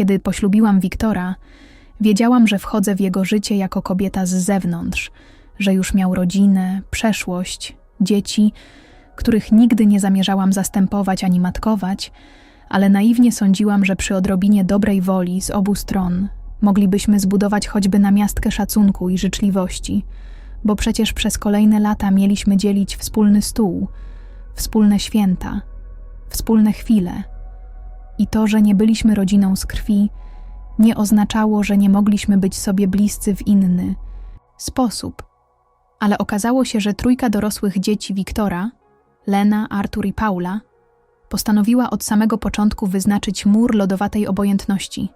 Kiedy poślubiłam Wiktora, wiedziałam, że wchodzę w jego życie jako kobieta z zewnątrz, że już miał rodzinę, przeszłość, dzieci, których nigdy nie zamierzałam zastępować ani matkować, ale naiwnie sądziłam, że przy odrobinie dobrej woli z obu stron moglibyśmy zbudować choćby namiastkę szacunku i życzliwości, bo przecież przez kolejne lata mieliśmy dzielić wspólny stół, wspólne święta, wspólne chwile. I to, że nie byliśmy rodziną z krwi, nie oznaczało, że nie mogliśmy być sobie bliscy w inny sposób. Ale okazało się, że trójka dorosłych dzieci Wiktora, Lena, Artur i Paula, postanowiła od samego początku wyznaczyć mur lodowatej obojętności,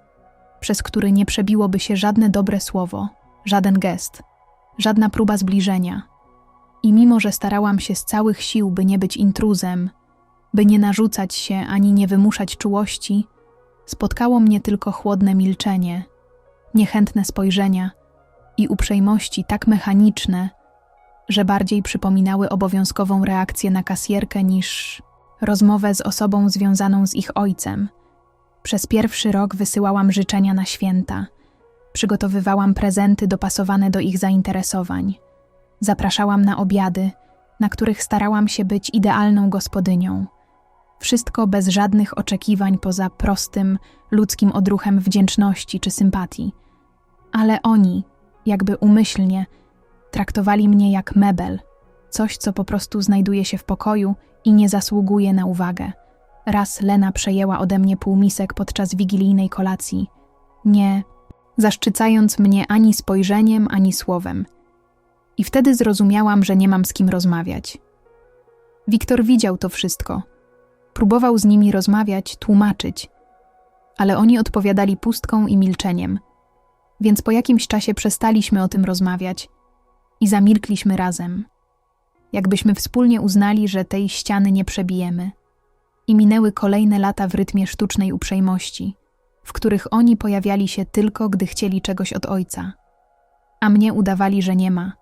przez który nie przebiłoby się żadne dobre słowo, żaden gest, żadna próba zbliżenia. I mimo, że starałam się z całych sił, by nie być intruzem, by nie narzucać się ani nie wymuszać czułości, spotkało mnie tylko chłodne milczenie, niechętne spojrzenia i uprzejmości tak mechaniczne, że bardziej przypominały obowiązkową reakcję na kasjerkę niż rozmowę z osobą związaną z ich ojcem. Przez pierwszy rok wysyłałam życzenia na święta, przygotowywałam prezenty dopasowane do ich zainteresowań, zapraszałam na obiady, na których starałam się być idealną gospodynią. Wszystko bez żadnych oczekiwań poza prostym, ludzkim odruchem wdzięczności czy sympatii. Ale oni, jakby umyślnie, traktowali mnie jak mebel, coś, co po prostu znajduje się w pokoju i nie zasługuje na uwagę. Raz Lena przejęła ode mnie półmisek podczas wigilijnej kolacji, nie zaszczycając mnie ani spojrzeniem, ani słowem. I wtedy zrozumiałam, że nie mam z kim rozmawiać. Wiktor widział to wszystko. Próbował z nimi rozmawiać, tłumaczyć, ale oni odpowiadali pustką i milczeniem. Więc po jakimś czasie przestaliśmy o tym rozmawiać i zamilkliśmy razem jakbyśmy wspólnie uznali, że tej ściany nie przebijemy. I minęły kolejne lata w rytmie sztucznej uprzejmości, w których oni pojawiali się tylko, gdy chcieli czegoś od ojca, a mnie udawali, że nie ma.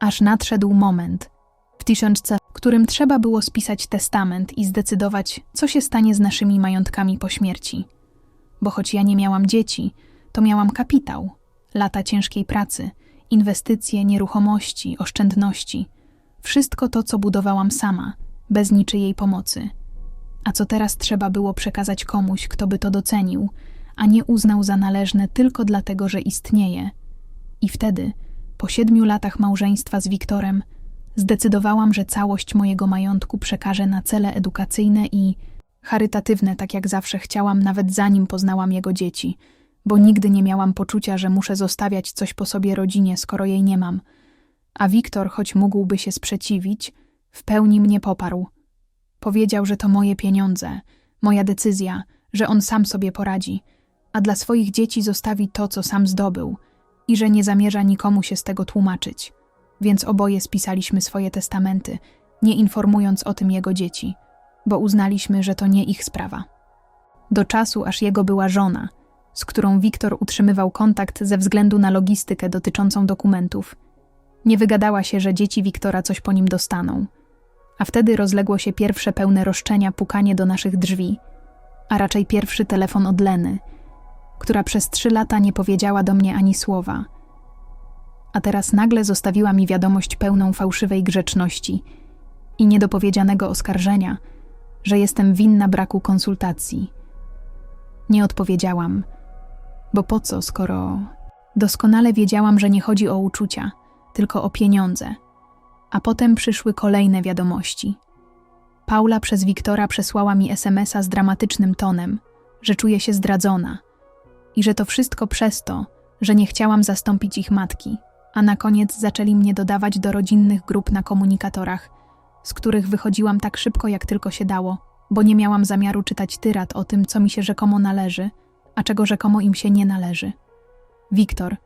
Aż nadszedł moment, w tysiączce, w którym trzeba było spisać testament i zdecydować, co się stanie z naszymi majątkami po śmierci. Bo choć ja nie miałam dzieci, to miałam kapitał, lata ciężkiej pracy, inwestycje, nieruchomości, oszczędności – wszystko to, co budowałam sama, bez niczyjej pomocy. A co teraz trzeba było przekazać komuś, kto by to docenił, a nie uznał za należne tylko dlatego, że istnieje. I wtedy, po siedmiu latach małżeństwa z Wiktorem, zdecydowałam, że całość mojego majątku przekażę na cele edukacyjne i charytatywne, tak jak zawsze chciałam, nawet zanim poznałam jego dzieci, bo nigdy nie miałam poczucia, że muszę zostawiać coś po sobie rodzinie, skoro jej nie mam – a Wiktor, choć mógłby się sprzeciwić, w pełni mnie poparł. Powiedział, że to moje pieniądze, moja decyzja, że on sam sobie poradzi, a dla swoich dzieci zostawi to, co sam zdobył i że nie zamierza nikomu się z tego tłumaczyć. Więc oboje spisaliśmy swoje testamenty, nie informując o tym jego dzieci, bo uznaliśmy, że to nie ich sprawa. Do czasu, aż jego była żona, z którą Wiktor utrzymywał kontakt ze względu na logistykę dotyczącą dokumentów – nie wygadała się, że dzieci Wiktora coś po nim dostaną. A wtedy rozległo się pierwsze pełne roszczenia pukanie do naszych drzwi, a raczej pierwszy telefon od Leny, która przez trzy lata nie powiedziała do mnie ani słowa. A teraz nagle zostawiła mi wiadomość pełną fałszywej grzeczności i niedopowiedzianego oskarżenia, że jestem winna braku konsultacji. Nie odpowiedziałam, bo po co, skoro doskonale wiedziałam, że nie chodzi o uczucia – tylko o pieniądze. A potem przyszły kolejne wiadomości. Paula przez Wiktora przesłała mi SMS-a z dramatycznym tonem, że czuje się zdradzona i że to wszystko przez to, że nie chciałam zastąpić ich matki, a na koniec zaczęli mnie dodawać do rodzinnych grup na komunikatorach, z których wychodziłam tak szybko, jak tylko się dało, bo nie miałam zamiaru czytać tyrat o tym, co mi się rzekomo należy, a czego rzekomo im się nie należy. Wiktor,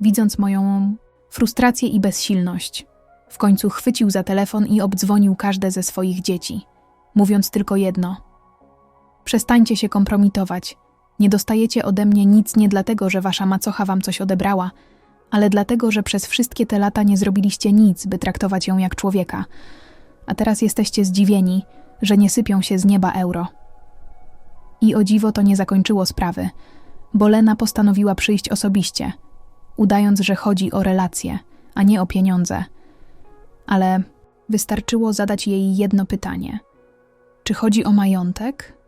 widząc moją frustrację i bezsilność. W końcu chwycił za telefon i obdzwonił każde ze swoich dzieci, mówiąc tylko jedno: Przestańcie się kompromitować. Nie dostajecie ode mnie nic nie dlatego, że wasza macocha wam coś odebrała, ale dlatego, że przez wszystkie te lata nie zrobiliście nic, by traktować ją jak człowieka. A teraz jesteście zdziwieni, że nie sypią się z nieba euro. I o dziwo to nie zakończyło sprawy, bo Lena postanowiła przyjść osobiście, udając, że chodzi o relacje, a nie o pieniądze. Ale wystarczyło zadać jej jedno pytanie: czy chodzi o majątek?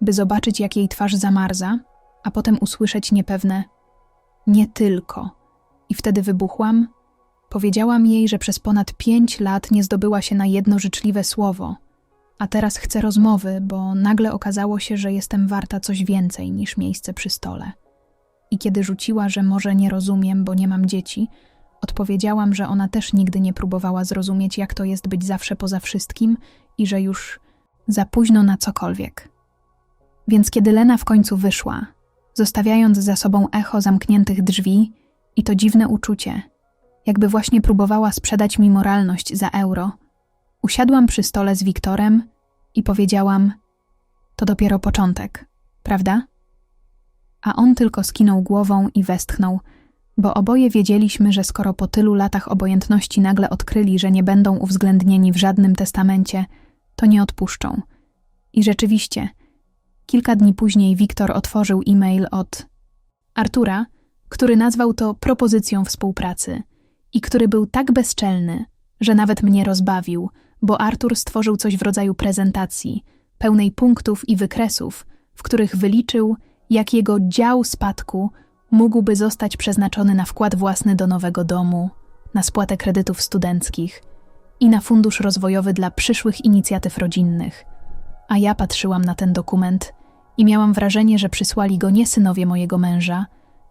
By zobaczyć, jak jej twarz zamarza, a potem usłyszeć niepewne: nie tylko. I wtedy wybuchłam. Powiedziałam jej, że przez ponad pięć lat nie zdobyła się na jedno życzliwe słowo, a teraz chcę rozmowy, bo nagle okazało się, że jestem warta coś więcej niż miejsce przy stole. I kiedy rzuciła, że może nie rozumiem, bo nie mam dzieci, odpowiedziałam, że ona też nigdy nie próbowała zrozumieć, jak to jest być zawsze poza wszystkim i że już za późno na cokolwiek. Więc kiedy Lena w końcu wyszła, zostawiając za sobą echo zamkniętych drzwi i to dziwne uczucie, jakby właśnie próbowała sprzedać mi moralność za euro, usiadłam przy stole z Wiktorem i powiedziałam: To dopiero początek, prawda? A on tylko skinął głową i westchnął, bo oboje wiedzieliśmy, że skoro po tylu latach obojętności nagle odkryli, że nie będą uwzględnieni w żadnym testamencie, to nie odpuszczą. I rzeczywiście, kilka dni później Wiktor otworzył e-mail od Artura, który nazwał to propozycją współpracy i który był tak bezczelny, że nawet mnie rozbawił, bo Artur stworzył coś w rodzaju prezentacji, pełnej punktów i wykresów, w których wyliczył, jak jego dział spadku mógłby zostać przeznaczony na wkład własny do nowego domu, na spłatę kredytów studenckich i na fundusz rozwojowy dla przyszłych inicjatyw rodzinnych. A ja patrzyłam na ten dokument i miałam wrażenie, że przysłali go nie synowie mojego męża,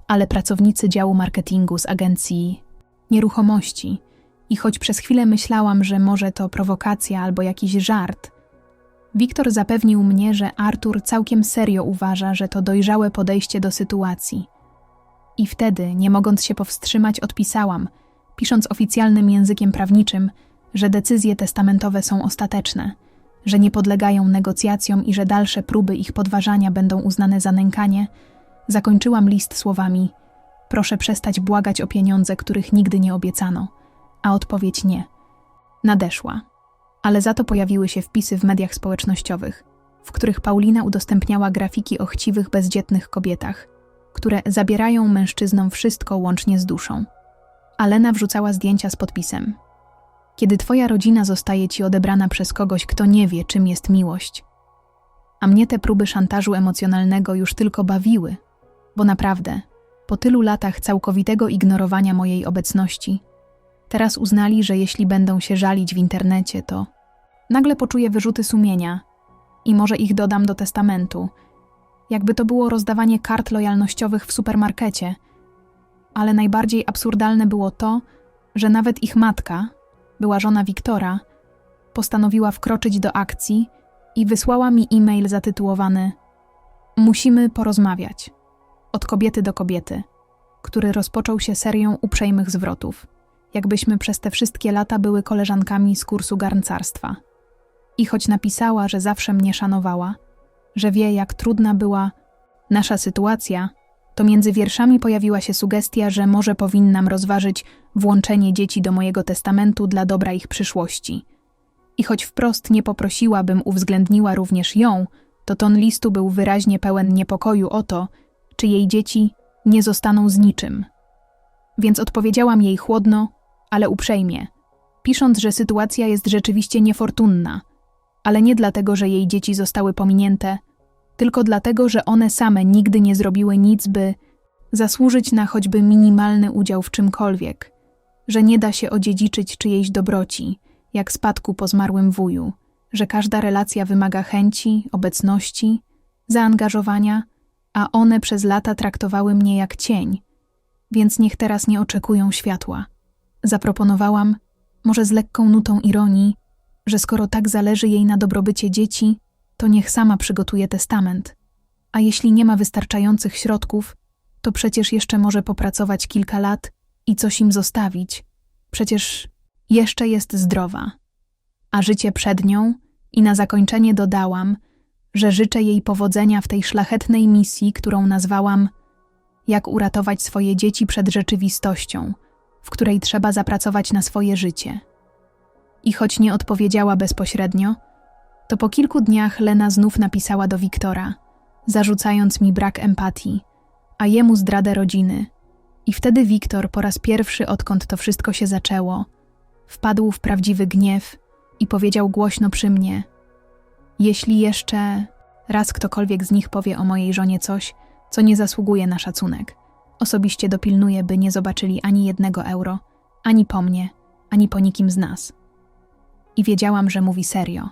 ale pracownicy działu marketingu z agencji nieruchomości. I choć przez chwilę myślałam, że może to prowokacja albo jakiś żart, Wiktor zapewnił mnie, że Artur całkiem serio uważa, że to dojrzałe podejście do sytuacji. I wtedy, nie mogąc się powstrzymać, odpisałam, pisząc oficjalnym językiem prawniczym, że decyzje testamentowe są ostateczne, że nie podlegają negocjacjom i że dalsze próby ich podważania będą uznane za nękanie, zakończyłam list słowami: Proszę przestać błagać o pieniądze, których nigdy nie obiecano. A odpowiedź nie. Nadeszła. Ale za to pojawiły się wpisy w mediach społecznościowych, w których Paulina udostępniała grafiki o chciwych, bezdzietnych kobietach, które zabierają mężczyznom wszystko łącznie z duszą. Alena wrzucała zdjęcia z podpisem: Kiedy twoja rodzina zostaje ci odebrana przez kogoś, kto nie wie, czym jest miłość. A mnie te próby szantażu emocjonalnego już tylko bawiły, bo naprawdę, po tylu latach całkowitego ignorowania mojej obecności, teraz uznali, że jeśli będą się żalić w internecie, to nagle poczuję wyrzuty sumienia i może ich dodam do testamentu, jakby to było rozdawanie kart lojalnościowych w supermarkecie. Ale najbardziej absurdalne było to, że nawet ich matka, była żona Wiktora, postanowiła wkroczyć do akcji i wysłała mi e-mail zatytułowany Musimy porozmawiać. Od kobiety do kobiety, który rozpoczął się serią uprzejmych zwrotów, jakbyśmy przez te wszystkie lata były koleżankami z kursu garncarstwa. I choć napisała, że zawsze mnie szanowała, że wie, jak trudna była nasza sytuacja, to między wierszami pojawiła się sugestia, że może powinnam rozważyć włączenie dzieci do mojego testamentu dla dobra ich przyszłości. I choć wprost nie poprosiła, bym uwzględniła również ją, to ton listu był wyraźnie pełen niepokoju o to, czy jej dzieci nie zostaną z niczym. Więc odpowiedziałam jej chłodno, ale uprzejmie, pisząc, że sytuacja jest rzeczywiście niefortunna, ale nie dlatego, że jej dzieci zostały pominięte, tylko dlatego, że one same nigdy nie zrobiły nic, by zasłużyć na choćby minimalny udział w czymkolwiek, że nie da się odziedziczyć czyjejś dobroci, jak spadku po zmarłym wuju, że każda relacja wymaga chęci, obecności, zaangażowania, a one przez lata traktowały mnie jak cień, więc niech teraz nie oczekują światła. Zaproponowałam, może z lekką nutą ironii, że skoro tak zależy jej na dobrobycie dzieci, to niech sama przygotuje testament. A jeśli nie ma wystarczających środków, to przecież jeszcze może popracować kilka lat i coś im zostawić. Przecież jeszcze jest zdrowa. A życie przed nią i na zakończenie dodałam, że życzę jej powodzenia w tej szlachetnej misji, którą nazwałam Jak uratować swoje dzieci przed rzeczywistością, w której trzeba zapracować na swoje życie. I choć nie odpowiedziała bezpośrednio, to po kilku dniach Lena znów napisała do Wiktora, zarzucając mi brak empatii, a jemu zdradę rodziny. I wtedy Wiktor po raz pierwszy, odkąd to wszystko się zaczęło, wpadł w prawdziwy gniew i powiedział głośno przy mnie: Jeśli jeszcze raz ktokolwiek z nich powie o mojej żonie coś, co nie zasługuje na szacunek, osobiście dopilnuję, by nie zobaczyli ani jednego euro, ani po mnie, ani po nikim z nas. I wiedziałam, że mówi serio,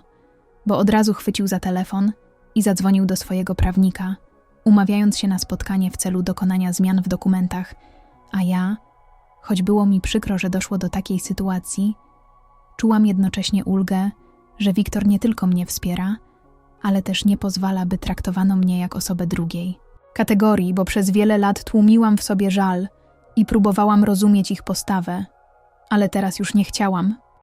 bo od razu chwycił za telefon i zadzwonił do swojego prawnika, umawiając się na spotkanie w celu dokonania zmian w dokumentach, a ja, choć było mi przykro, że doszło do takiej sytuacji, czułam jednocześnie ulgę, że Wiktor nie tylko mnie wspiera, ale też nie pozwala, by traktowano mnie jak osobę drugiej. Kategorii, bo przez wiele lat tłumiłam w sobie żal i próbowałam rozumieć ich postawę, ale teraz już nie chciałam,